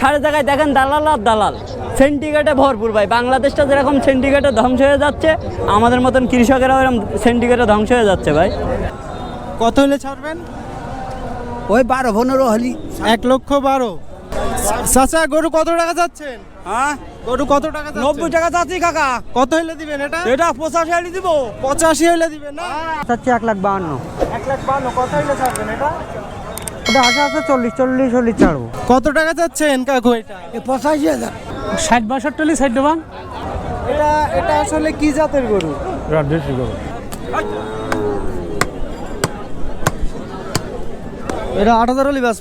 সাড়ে জায়গায় দেখেন দালাল আর দালাল। সেন্টিকেটে ভরপুর ভাই। বাংলাদেশটা যেরকম সেন্টিকেটে ধ্বংস হয়ে যাচ্ছে আমাদের মতন কৃষকেরা এরকম সেন্টিকেটে ধ্বংস হয়ে যাচ্ছে ভাই। কত হলে ছাড়বেন? ওই বারো পনেরো হলি এক লক্ষ বারো। চাচা গরু কত টাকা যাচ্ছেন হ্যাঁ? গরু কত টাকা নব্বই টাকা চাচ্ছি কাকা। কত হলে দিবেন এটা? এটা পঁচাশি আলি দিব। পঁচাশি হলে দিবেন না? চাচ্ছি এক লাখ বাহান্ন। এক লাখ বান্ন কত হলে ছাড়বেন এটা? ওটা আশা আছে চল্লিশ চল্লিশ হলি ছাড়বো। কত টাকা যাচ্ছেন কাকু এটা? পঁচাশি হাজার। ষাট বাষট্টি হলে ষাট দেবান এটা এটা আসলে কি জাতের গরু? গরু। এটা আট হাজার হলে আট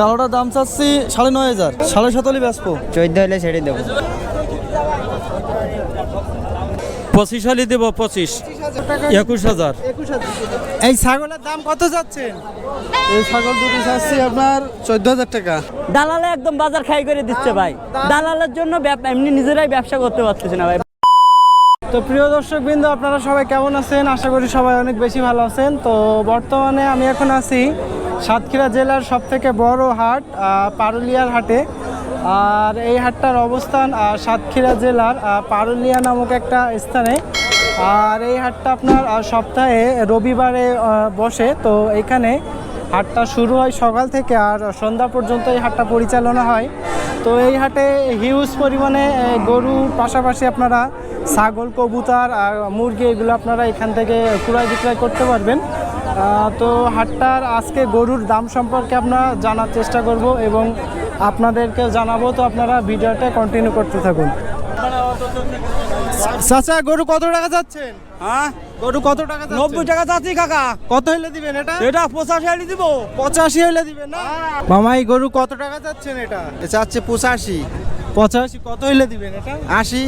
কালোটার দাম চাচ্ছি সাড়ে নয় হাজার সাড়ে সাত হলে বেচবো। চোদ্দ হলে ছেড়ে দেবো। পঁচিশ হলে দেবো পঁচিশ। একুশ হাজার। একুশ হাজার এই ছাগলের দাম কত যাচ্ছেন এই ছাগল দুটি চাচ্ছি আপনার চোদ্দ হাজার টাকা। দালালে একদম বাজার খাই করে দিচ্ছে ভাই। দালালের জন্য এমনি নিজেরাই ব্যবসা করতে পারতেছে না ভাই। তো প্রিয় দর্শক বিন্দু আপনারা সবাই কেমন আছেন? আশা করি সবাই অনেক বেশি ভালো আছেন। তো বর্তমানে আমি এখন আছি সাতক্ষীরা জেলার সব থেকে বড় হাট পারুলিয়ার হাটে। আর এই হাটটার অবস্থান সাতক্ষীরা জেলার পারুলিয়া নামক একটা স্থানে। আর এই হাটটা আপনার সপ্তাহে রবিবারে বসে। তো এখানে হাটটা শুরু হয় সকাল থেকে আর সন্ধ্যা পর্যন্ত এই হাটটা পরিচালনা হয়। তো এই হাটে হিউজ পরিমাণে এ, গরুর পাশাপাশি আপনারা ছাগল কবুতার মুরগি এগুলো আপনারা এখান থেকে ক্রয় বিক্রয় করতে পারবেন। তো হাটটার আজকে গরুর দাম সম্পর্কে আপনারা জানার চেষ্টা করব এবং আপনাদেরকে জানাব তো আপনারা ভিডিওটা কন্টিনিউ করতে থাকুন। চাচা গরু কত টাকা যাচ্ছেন হ্যাঁ? গরু কত টাকা নব্বই টাকা চাচ্ছি কাকা। কত হলে দিবেন এটা? এটা পঁচাশি আলি দিব। পঁচাশি হলে দিবেন না? মামাই গরু কত টাকা যাচ্ছেন এটা? চাচ্ছে পঁচাশি। পঁচাশি কত হলে দিবেন এটা? আশি।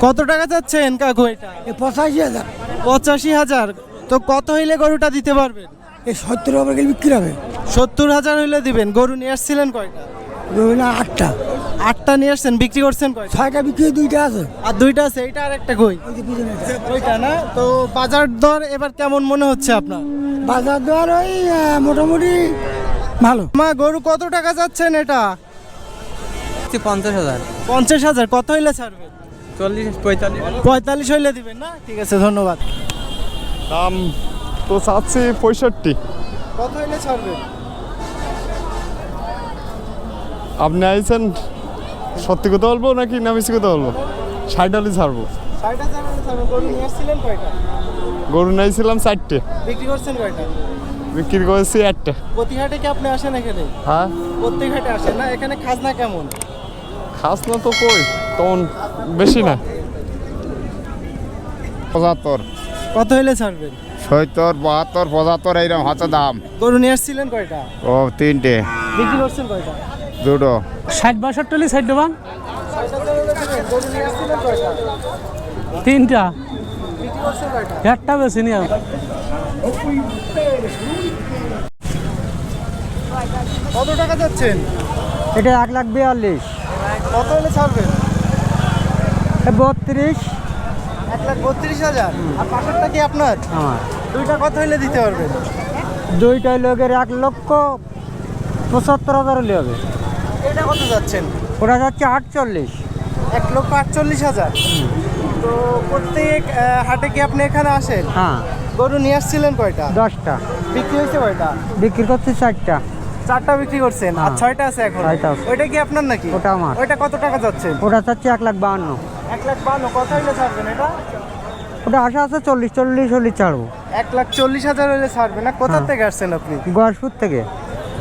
কত টাকা যাচ্ছেন কাকু এটা? পঁচাশি হাজার। পঁচাশি হাজার। তো কত হইলে গরুটা দিতে পারবেন? এই সত্তর হাজার গেলে বিক্রি হবে। সত্তর হাজার হইলে দিবেন। গরু নিয়ে আসছিলেন কয়টা? রবিনা আটটা। আটটা নিয়ে আসছেন বিক্রি করছেন কয়টা? ছয়টা বিক্রি দুইটা আছে। আর দুইটা আছে এইটা আর একটা কই? ওইটা না? তো বাজার দর এবার কেমন মনে হচ্ছে আপনার? বাজার দর ওই মোটামুটি ভালো। মা গরু কত টাকা যাচ্ছেন এটা? পঞ্চাশ হাজার। পঞ্চাশ হাজার কত হইলে ছাড়বেন চল্লিশ পঁয়তাল্লিশ। পঁয়তাল্লিশ হইলে দিবেন না? ঠিক আছে ধন্যবাদ। দাম তো চাচ্ছি পঁয়ষট্টি। কত হইলে ছাড়বেন আপনি আইছেন সত্যি কথা বলব নাকি না মিশি কথা বলব? ষাট হলে ছাড়বো। গরু নিয়েছিলাম চারটে। বিক্রি করছেন কয়টা? বিক্রি করেছি একটা। প্রতিহাটে কি আপনি আসেন এখানে? হ্যাঁ? প্রত্যেক হাটে আসেন না? এখানে খাজনা কেমন? খাস না তো কই? তখন বেশি না। পঁচাত্তর। কত হইলে ছাড়বেন? সত্তর বাহাত্তর পঁচাত্তর এইরকম হচ্ছে দাম। গরু নিয়ে আসছিলেন কয়টা? ও তিনটে। বিক্রি করছেন কয়টা? দুটো। ষাট বাষট্টি ষাট কয়টা তিনটা। একটা বেশি নিয়ে কত টাকা যাচ্ছেন? এটা এক লাখ বিয়াল্লিশ। কত হলে ছাড়বেন? বত্রিশ। এক লাখ বত্রিশ হাজার। আর পাশেরটা কি আপনার? আমার। দুইটা কত হইলে দিতে পারবেন দুইটা লোকের এক লক্ষ পঁচাত্তর হাজার হলে হবে। এটা কত যাচ্ছেন? ওটা যাচ্ছে আটচল্লিশ। এক লক্ষ আটচল্লিশ হাজার। তো প্রত্যেক হাটে কি আপনি এখানে আসেন? হ্যাঁ। গরু নিয়ে আসছিলেন কয়টা? দশটা। বিক্রি হয়েছে কয়টা? বিক্রি করছি চারটা। চারটা বিক্রি করছেন। আর হ্যাঁ। ছয়টা আছে এখন। ওইটা কি আপনার নাকি? ওটা আমার। ওইটা কত টাকা যাচ্ছেন? ওটা চাচ্ছি এক লাখ বাহান্ন। লাখ বান্ন কত হইলে ছাড়বেন এটা? ওটা আশা আছে চল্লিশ চল্লিশ হলে ছাড়বো। এক লাখ চল্লিশ হাজার হইলে ছাড়বেন না? কোথা হ্যাঁ। থেকে আসছেন আপনি? গড়পুর থেকে।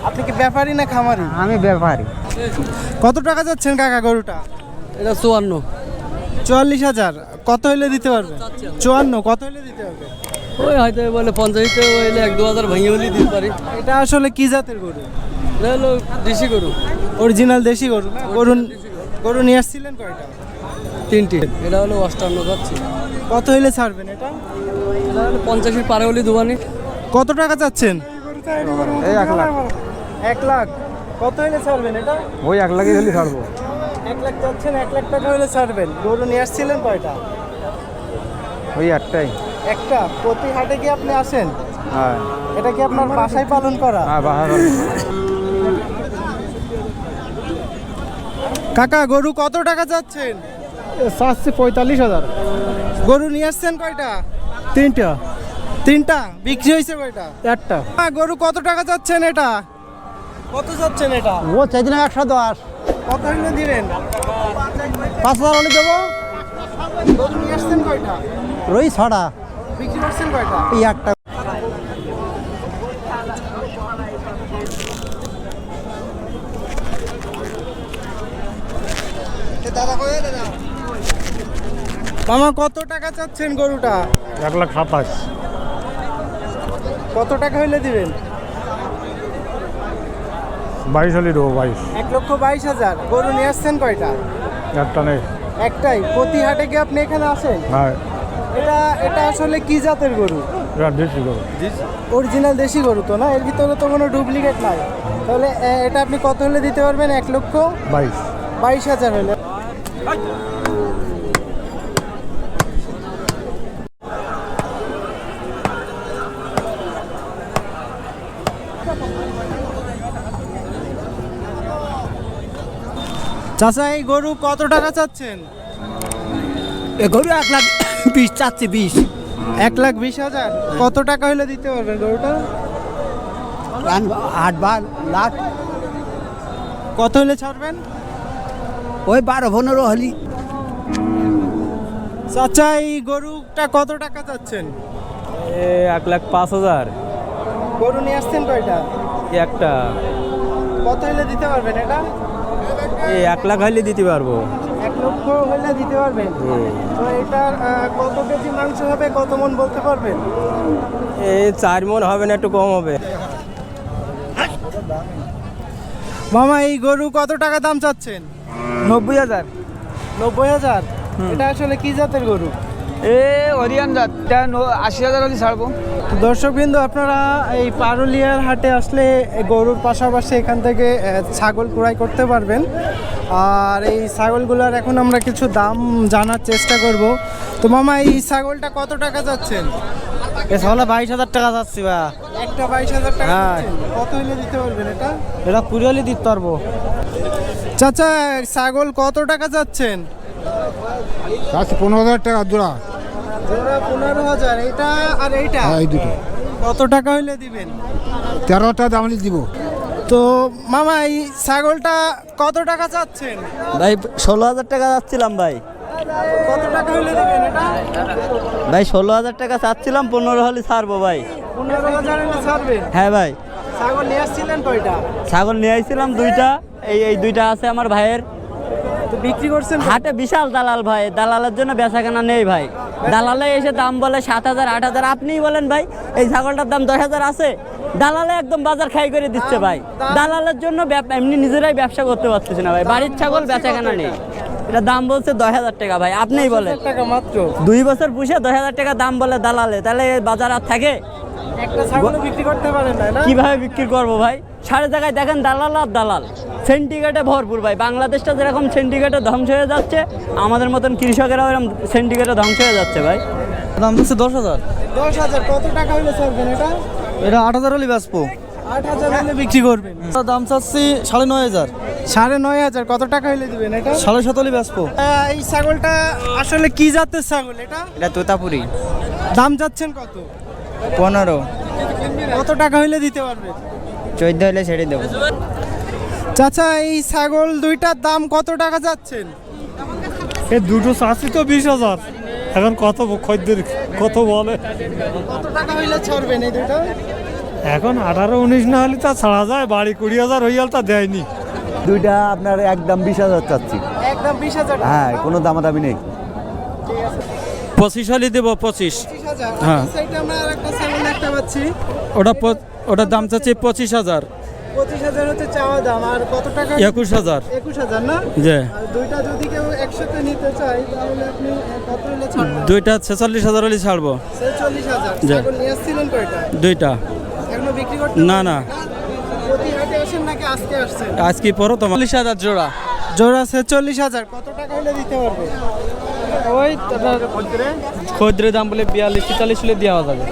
আপনি কি ব্যাপারী না খামারি? আমি ব্যাপারী। কত টাকা যাচ্ছেন কাকা গরুটা? এটা চুয়ান্ন। চুয়াল্লিশ হাজার। কত হইলে দিতে পারবেন চুয়ান্ন কত হইলে দিতে পারবে ওই হয়তো বলে পঞ্চাশিতে হইলে এক দু হাজার ভেঙে হলেই দিতে পারি। এটা আসলে কি জাতের গরু? এটা হলো দেশি গরু। অরিজিনাল দেশি গরু গরু। গরু নিয়ে আসছিলেন কয়টা? তিনটি। এটা হলো অষ্টান্ন যাচ্ছে। কত হইলে ছাড়বেন এটা? এটা পঞ্চাশের পারে হলে দুবানি কত টাকা চাচ্ছেন? এই এক লাখ। এক লাখ। কত হইলে ছাড়বেন এটা? ওই এক লাখই হলে ছাড়বো। এক লাখ চাচ্ছেন এক লাখ টাকা হইলে ছাড়বেন। গরু নিয়ে আসছিলেন কয়টা? ওই একটাই। একটা। প্রতি হাটে কি আপনি আসেন? হ্যাঁ। এটা কি আপনার বাসায় পালন করা? হ্যাঁ বাহার কাকা গরু কত টাকা যাচ্ছেন চাচ্ছি পঁয়তাল্লিশ হাজার। গরু নিয়ে আসছেন কয়টা? তিনটা। তিনটা? বিক্রি হয়েছে কয়টা? একটা। হ্যাঁ, গরু কত টাকা যাচ্ছেন এটা? কত যাচ্ছেন এটা? ও চাইদিন একশো দশ। কত হইলে দিবেন? পাঁচ হাজার হলে দেবো। গরু নিয়ে আসছেন কয়টা? রই ছড়া বিক্রি করছেন কয়টা? এই একটা। মামা কত টাকা চাচ্ছেন গরুটা? এক লাখ সাতাশ। কত টাকা হইলে দিবেন? বাইশ হলি দেবো বাইশ। এক লক্ষ বাইশ হাজার। গরু নিয়ে আসছেন কয়টা? একটা নেই। একটাই। প্রতি হাটে কি আপনি এখানে আসেন? হ্যাঁ। এটা এটা আসলে কি জাতের গরু? এটা দেশি গরু। অরিজিনাল দেশি গরু তো না? এর ভিতরে তো কোনো ডুপ্লিকেট নাই। তাহলে এটা আপনি কত হলে দিতে পারবেন? এক লক্ষ? বাইশ। বাইশ হাজার হলে। চাচা এই গরু কত টাকা চাচ্ছেন? এ গরু এক লাখ বিশ চাচ্ছে বিশ। এক লাখ বিশ হাজার? কত টাকা হলে দিতে পারবেন গরুটা? আট বার লাখ। কত হলে ছাড়বেন? ওই বারো পনেরো হলি। চাচা এই গরুটা কত টাকা চাচ্ছেন? এক লাখ পাঁচ হাজার। গরু নিয়ে আসছেন কয়টা? একটা। কত হলে দিতে পারবেন এটা? এই এক লাখ হলে দিতে পারব। এক লক্ষ হলে দিতে পারবেন। তো এটার কত কেজি মাংস হবে কত মন বলতে পারবেন? এই চার মন হবে না একটু কম হবে। মামা এই গরু কত টাকা দাম চাচ্ছেন? নব্বই হাজার। নব্বই হাজার? এটা আসলে কি জাতের গরু? এ, হরিয়ান জাত। আশি হাজার হলে ছাড়বো। দর্শকবৃন্দ, আপনারা এই পারুলিয়ার হাটে আসলে গরুর পাশাপাশি এখান থেকে ছাগল ক্রয় করতে পারবেন। আর এই ছাগলগুলোর এখন আমরা কিছু দাম জানার চেষ্টা করব। তো মামা, এই ছাগলটা কত টাকা যাচ্ছেন? এ বাইশ হাজার টাকা যাচ্ছি বা একটা বাইশ হাজার টাকা হ্যাঁ। কত হলে দিতে পারবেন এটা? এটা কুড়ি হলে দিতে পারব। চাচা ছাগল কত টাকা যাচ্ছেন? চাচ্ছি পনেরো হাজার টাকা জোড়া। জোড়া পনেরো হাজার এটা আর এইটা? হ্যাঁ এই দুটো। কত টাকা হইলে দিবেন? তেরো টাকা দাম দিব। তো মামা এই ছাগলটা কত টাকা চাচ্ছেন ভাই ষোলো হাজার টাকা যাচ্ছিলাম ভাই। কত টাকা হইলে দিবেন এটা ভাই ষোলো হাজার টাকা চাচ্ছিলাম পনেরো হলে ছাড়বো ভাই। পনেরো হাজার হলে ছাড়বেন হ্যাঁ ভাই। ছাগল নিয়ে আসছিলেন কয়টা? ছাগল নিয়ে আইছিলাম দুইটা এই এই দুইটা আছে আমার ভাইয়ের। বিক্রি করছেন? হাটে বিশাল দালাল ভাই দালালের জন্য বেচাকেনা নেই ভাই। দালালে এসে দাম বলে সাত হাজার আট হাজার আপনিই বলেন ভাই এই ছাগলটার দাম দশ হাজার আছে। দালালে একদম বাজার খাই করে দিচ্ছে ভাই। দালালের জন্য এমনি নিজেরাই ব্যবসা করতে পারতেছি না ভাই। বাড়ির ছাগল বেচাকেনা নেই। এটা দাম বলছে দশ হাজার টাকা ভাই আপনিই বলেন। টাকা মাত্র। দুই বছর পুষে দশ হাজার টাকা দাম বলে দালালে তাহলে বাজার আর থাকে? একটা ছাগল বিক্রি করতে পারেন না না? কীভাবে বিক্রি করব ভাই? সাড়ে জায়গায় দেখেন দালাল আর দালাল। সেন্টিকেটে ভরপুর ভাই বাংলাদেশটা যেরকম সেন্টিকেটে ধ্বংস হয়ে যাচ্ছে আমাদের মতন কৃষকেরাও এরকম সেন্টিকেটে ধ্বংস হয়ে যাচ্ছে ভাই। দাম দিচ্ছে দশ হাজার। দশ হাজার কত টাকা হইলে এটা? এটা আট হাজার হলে বেচবো। আট হাজার হলে বিক্রি করবেন। দাম চাচ্ছি সাড়ে নয় হাজার। সাড়ে নয় হাজার কত টাকা হইলে দিবেন এটা? সাড়ে সাত হলে এই ছাগলটা আসলে কি জাতের ছাগল এটা? এটা তোতাপুরি। দাম যাচ্ছেন কত? পনেরো। কত টাকা হইলে দিতে পারবে চোদ্দ হলে ছেড়ে দেবো। চাচা এই ছাগল দুইটার দাম কত টাকা যাচ্ছেন? এই দুটো চাষি তো বিশ হাজার। এখন কত খদ্দের কত বলে? কত টাকা হইলে ছাড়বেন এই দুইটা? এখন আঠারো উনিশ না হলে তা ছাড়া যায় বাড়ি কুড়ি হাজার হয়ে গেল তা দেয়নি। দুইটা আপনার একদম বিশ হাজার চাচ্ছি। একদম বিশ হাজার হ্যাঁ কোনো দামাদামি নেই। পঁচিশ হলে দেবো পঁচিশ। হ্যাঁ। ওটা ওটার দাম চাচ্ছি পঁচিশ হাজার। পঁচিশ হাজার হচ্ছে চাওয়া দাম আর কত টাকা? একুশ হাজার। দুইটা ছেচল্লিশ হাজার হলে ছাড়বো। দুইটা। বিক্রি করতে না না। প্রতি হাটে আসেন নাকি আজকে আসছেন? আজকে পরও তোমার। চল্লিশ হাজার জোড়া। জোড়া ছেচল্লিশ হাজার কত টাকা হলে দিতে পারবে? ওই খদ্রে দাম বলে বিয়াল্লিশ তেতাল্লিশ হলে দেওয়া যাবে।